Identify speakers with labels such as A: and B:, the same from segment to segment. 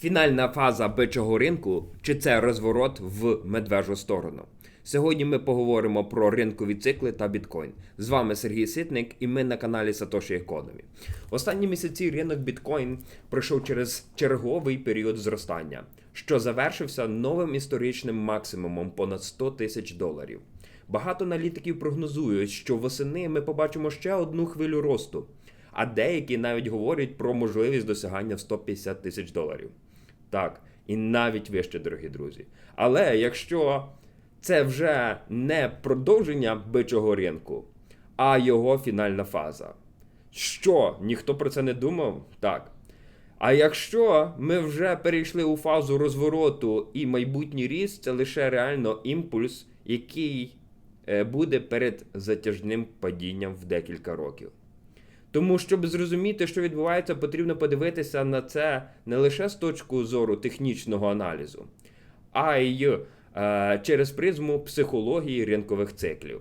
A: Фінальна фаза бичого ринку чи це розворот в медвежу сторону? Сьогодні ми поговоримо про ринкові цикли та біткоін. З вами Сергій Ситник, і ми на каналі Satoshi Economy. Останні місяці ринок біткоін пройшов через черговий період зростання, що завершився новим історичним максимумом понад 100 тисяч доларів. Багато аналітиків прогнозують, що восени ми побачимо ще одну хвилю росту, а деякі навіть говорять про можливість досягання в 150 тисяч доларів. Так, і навіть вище, дорогі друзі. Але якщо це вже не продовження бичого ринку, а його фінальна фаза. Що? Ніхто про це не думав? Так. А якщо ми вже перейшли у фазу розвороту і майбутній ріст, це лише реально імпульс, який е, буде перед затяжним падінням в декілька років. Тому, щоб зрозуміти, що відбувається, потрібно подивитися на це не лише з точки зору технічного аналізу, а й е, через призму психології ринкових циклів.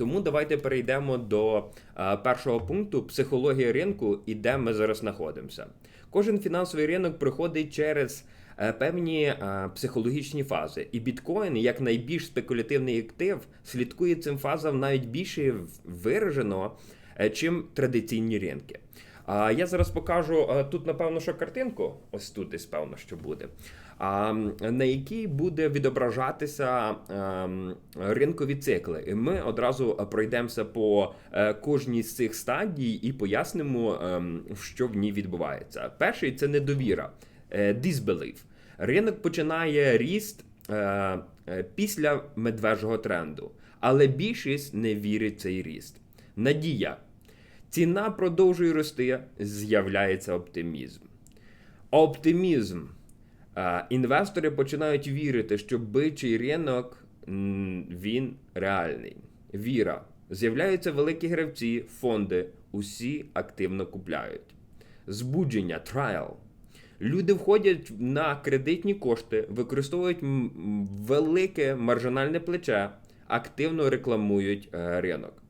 A: Тому давайте перейдемо до е, першого пункту психологія ринку і де ми зараз знаходимося. Кожен фінансовий ринок проходить через е, певні е, психологічні фази, і біткоін, як найбільш спекулятивний актив, слідкує цим фазам навіть більше виражено, чим традиційні ринки. А я зараз покажу е, тут, напевно, що картинку, ось тут десь певно, що буде, а, на якій буде відображатися ем, ринкові цикли. І ми одразу пройдемося по е, кожній з цих стадій і пояснимо, що в ній відбувається. Перший це недовіра, е, disbelief. Ринок починає ріст після медвежого тренду, але більшість не вірить в цей ріст. Надія. Ціна продовжує рости, з'являється оптимізм. Оптимізм. Інвестори починають вірити, що бичий ринок він реальний. Віра. З'являються великі гравці, фонди, усі активно купляють. Збудження, трайл. Люди входять на кредитні кошти, використовують велике маржинальне плече, активно рекламують е, ринок.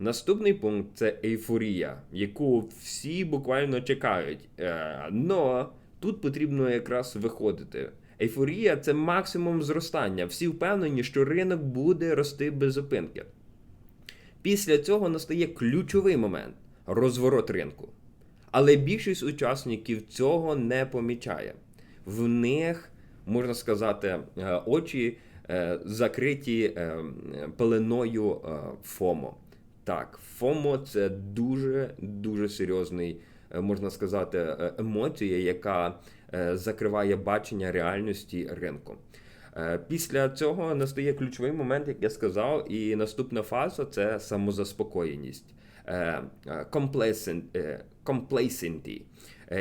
A: Наступний пункт це ейфорія, яку всі буквально чекають. Е, но тут потрібно якраз виходити. Ейфорія це максимум зростання. Всі впевнені, що ринок буде рости без зупинки. Після цього настає ключовий момент розворот ринку. Але більшість учасників цього не помічає. В них, можна сказати, е, очі е, закриті пеленою ФОМО. Так, ФОМО це дуже дуже серйозний, е, можна сказати, е, емоція, яка е, закриває бачення реальності ринку. Після цього настає ключовий момент, як я сказав, і наступна фаза це самозаспокоєність. Complacenty.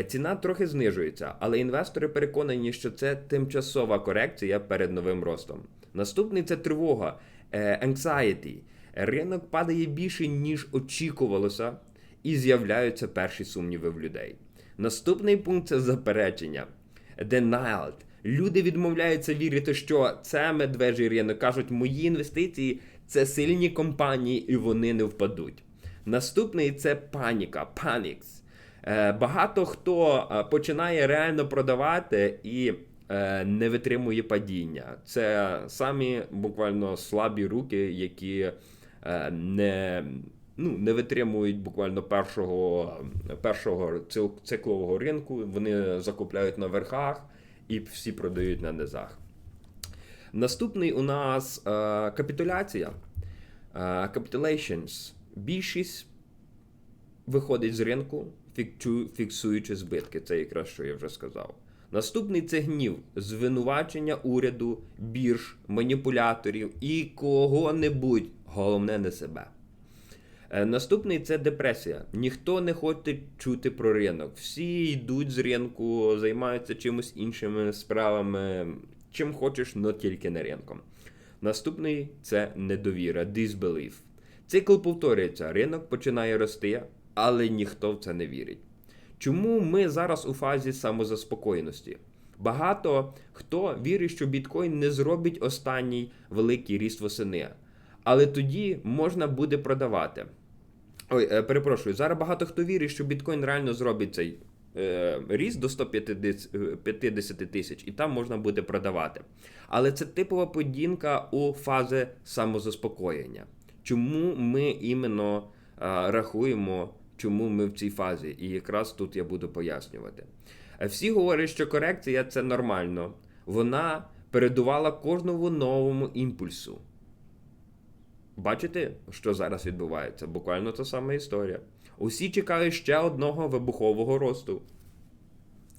A: Ціна трохи знижується, але інвестори переконані, що це тимчасова корекція перед новим ростом. Наступний це тривога, anxiety ринок падає більше, ніж очікувалося, і з'являються перші сумніви в людей. Наступний пункт це заперечення. Denial. Люди відмовляються вірити, що це медвежий ринок. Кажуть, мої інвестиції це сильні компанії і вони не впадуть. Наступний це паніка, панікс. Е, багато хто е, починає реально продавати і е, не витримує падіння. Це самі буквально слабі руки, які не ну, не витримують буквально першого першого циклового ринку. Вони закупляють на верхах і всі продають на низах. Наступний у нас е, капітуляція. Е, capitulations. Більшість виходить з ринку, фіксуючи збитки. Це якраз що я вже сказав. Наступний це гнів, звинувачення уряду, бірж, маніпуляторів і кого-небудь, головне не себе. Е, наступний це депресія. Ніхто не хоче чути про ринок. Всі йдуть з ринку, займаються чимось іншими справами, чим хочеш, але тільки не ринком. Наступний це недовіра, disbelief. Цикл повторюється, ринок починає рости, але ніхто в це не вірить. Чому ми зараз у фазі самозаспокоєності? Багато хто вірить, що біткоін не зробить останній великий ріст восени, але тоді можна буде продавати. Ой, е, перепрошую, зараз багато хто вірить, що біткоін реально зробить цей е, ріст до 150 тисяч, і там можна буде продавати. Але це типова подінка у фази самозаспокоєння. Чому ми іменно е, рахуємо, чому ми в цій фазі? І якраз тут я буду пояснювати. Е, Всі говорять, що корекція це нормально. Вона передувала кожному новому імпульсу. Бачите, що зараз відбувається? Буквально та сама історія. Усі чекають ще одного вибухового росту.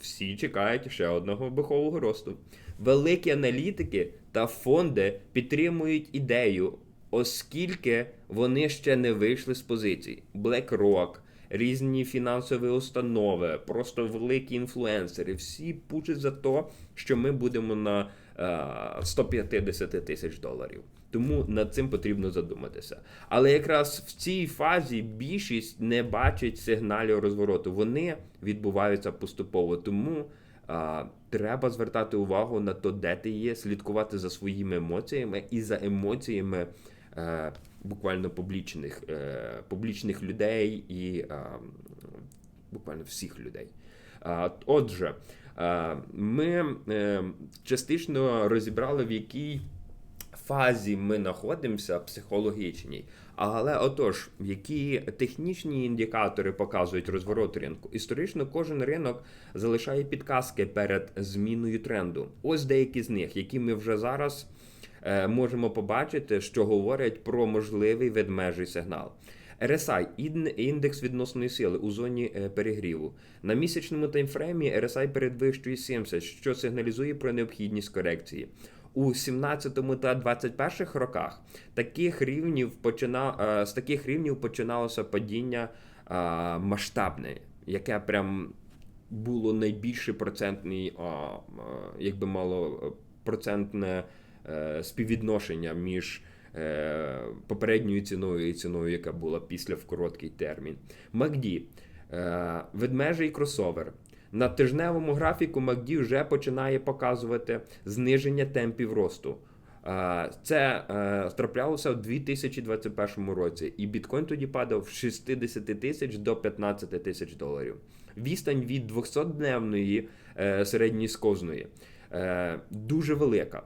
A: Всі чекають ще одного вибухового росту. Великі аналітики та фонди підтримують ідею, оскільки вони ще не вийшли з позицій. BlackRock, різні фінансові установи, просто великі інфлюенсери, всі пучать за те, що ми будемо на е, 150 тисяч доларів. Тому над цим потрібно задуматися. Але якраз в цій фазі більшість не бачить сигналів розвороту. Вони відбуваються поступово. Тому а, треба звертати увагу на то, де ти є, слідкувати за своїми емоціями і за емоціями е, буквально публічних, е, публічних людей і е, буквально всіх людей. Отже, е, ми частично розібрали, в якій фазі ми знаходимося психологічній. Але отож, які технічні індикатори показують розворот ринку? Історично кожен ринок залишає підказки перед зміною тренду. Ось деякі з них, які ми вже зараз можемо побачити, що говорять про можливий ведмежий сигнал. RSI – індекс відносної сили у зоні е, перегріву. На місячному таймфреймі RSI передвищує 70, що сигналізує про необхідність корекції. У 17 та 21 роках таких рівнів почина... е, з таких рівнів починалося падіння е, масштабне, яке прям було найбільше процентний, якби мало е, процентне е, співвідношення між е, попередньою ціною і ціною, яка була після в короткий термін. MACD е, ведмежий кросовер. На тижневому графіку MACD вже починає показувати зниження темпів росту. Е, Це е, траплялося в 2021 році, і біткоін тоді падав з 60 тисяч до 15 тисяч доларів. Відстань від 200-дневної е, середньої скозної е, дуже велика.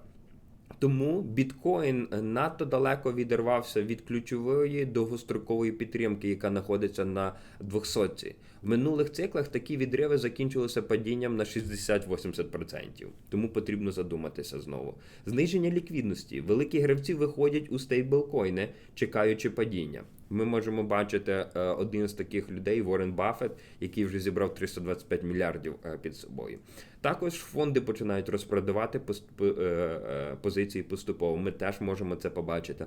A: Тому біткоін надто далеко відірвався від ключової довгострокової підтримки, яка знаходиться на 200. В минулих циклах такі відриви закінчилися падінням на 60-80%. Тому потрібно задуматися знову. Зниження ліквідності. Великі гравці виходять у стейблкоїни, чекаючи падіння. Ми можемо бачити е, один з таких людей, Ворен Баффет, який вже зібрав 325 мільярдів е, під собою. Також фонди починають розпродавати е, позиції поступово. Ми теж можемо це побачити.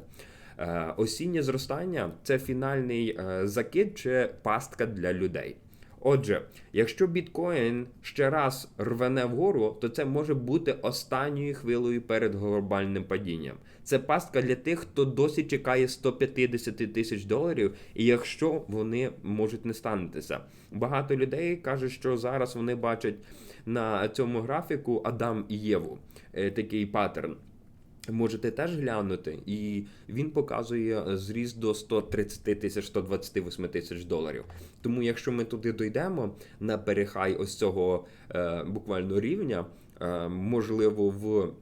A: Осіннє зростання це фінальний закид чи пастка для людей. Отже, якщо біткоін ще раз рвене вгору, то це може бути останньою хвилею перед глобальним падінням. Це пастка для тих, хто досі чекає 150 тисяч доларів, і якщо вони можуть не станутися. Багато людей кажуть, що зараз вони бачать на цьому графіку Адам і Єву, е, такий паттерн. Можете теж глянути, і він показує зріст до 130 тисяч 128 тисяч доларів. Тому, якщо ми туди дійдемо на перехай ось цього е, буквально рівня, е, можливо, в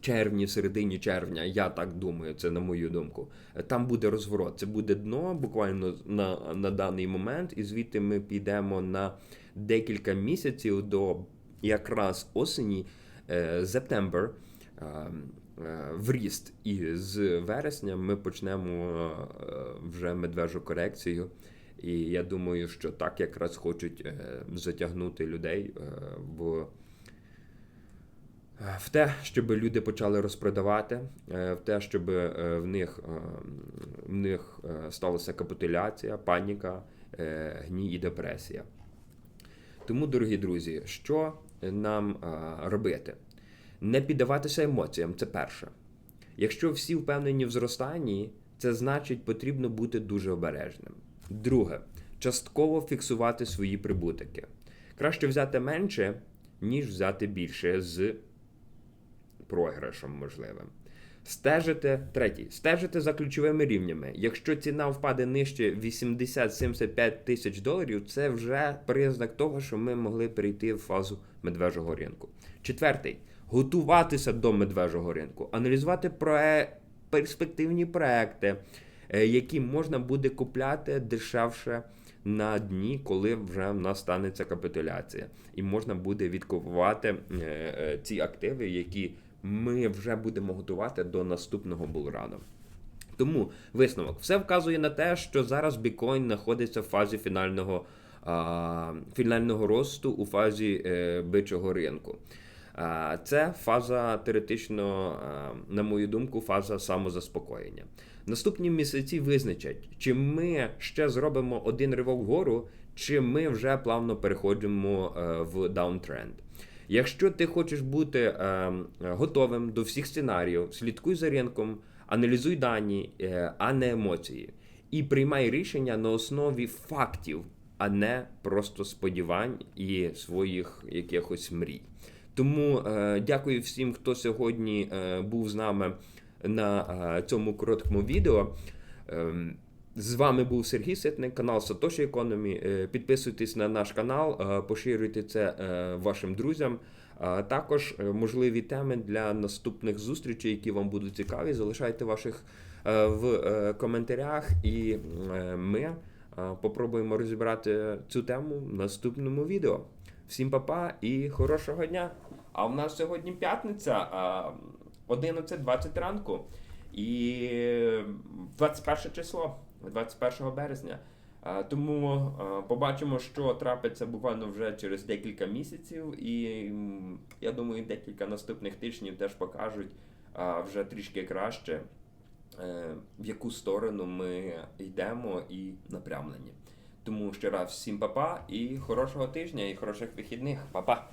A: червні, середині червня, я так думаю, це на мою думку. Там буде розворот. Це буде дно буквально на, на даний момент, і звідти ми підемо на декілька місяців до якраз осені, е, е, е, в ріст. І з вересня ми почнемо е, вже медвежу корекцію. І я думаю, що так якраз хочуть е, затягнути людей е, в. В те, щоб люди почали розпродавати, е, в те, щоб е, в них, е, в них е, сталася капітуляція, паніка, е, гній і депресія. Тому, дорогі друзі, що нам е, робити? Не піддаватися емоціям це перше. Якщо всі впевнені в зростанні, це значить потрібно бути дуже обережним. Друге, частково фіксувати свої прибутки. Краще взяти менше, ніж взяти більше з програшем можливим. Стежите третій, стежите за ключовими рівнями. Якщо ціна впаде нижче 80-75 тисяч доларів, це вже признак того, що ми могли перейти в фазу медвежого ринку. Четвертий готуватися до медвежого ринку, аналізувати пре... перспективні проекти, е, які можна буде купляти дешевше на дні, коли вже в нас станеться капітуляція, і можна буде відкупувати е, е, ці активи, які ми вже будемо готувати до наступного булрану. Тому висновок все вказує на те, що зараз біткоін знаходиться в фазі фінального, а, фінального росту у фазі е, бичого ринку. Це фаза теоретично, на мою думку, фаза самозаспокоєння. Наступні місяці визначать, чи ми ще зробимо один ривок вгору, чи ми вже плавно переходимо е, в даунтренд. Якщо ти хочеш бути е, готовим до всіх сценаріїв, слідкуй за ринком, аналізуй дані, е, а не емоції, і приймай рішення на основі фактів, а не просто сподівань і своїх якихось мрій. Тому е, дякую всім, хто сьогодні е, був з нами на е, цьому короткому відео. Ем, з вами був Сергій Ситник, канал Satoshi Economy. Е, Підписуйтесь на наш канал, поширюйте це вашим друзям. Також можливі теми для наступних зустрічей, які вам будуть цікаві. Залишайте ваших в коментарях, і ми попробуємо розібрати цю тему в наступному відео. Всім па-па і хорошого дня! А в нас сьогодні п'ятниця, а, 11.20 ранку і 21 число, 21 березня. Тому побачимо, що трапиться буквально вже через декілька місяців, і я думаю, декілька наступних тижнів теж покажуть вже трішки краще, е, в яку сторону ми йдемо і напрямлені. Тому ще раз всім па-па і хорошого тижня, і хороших вихідних. Па-па!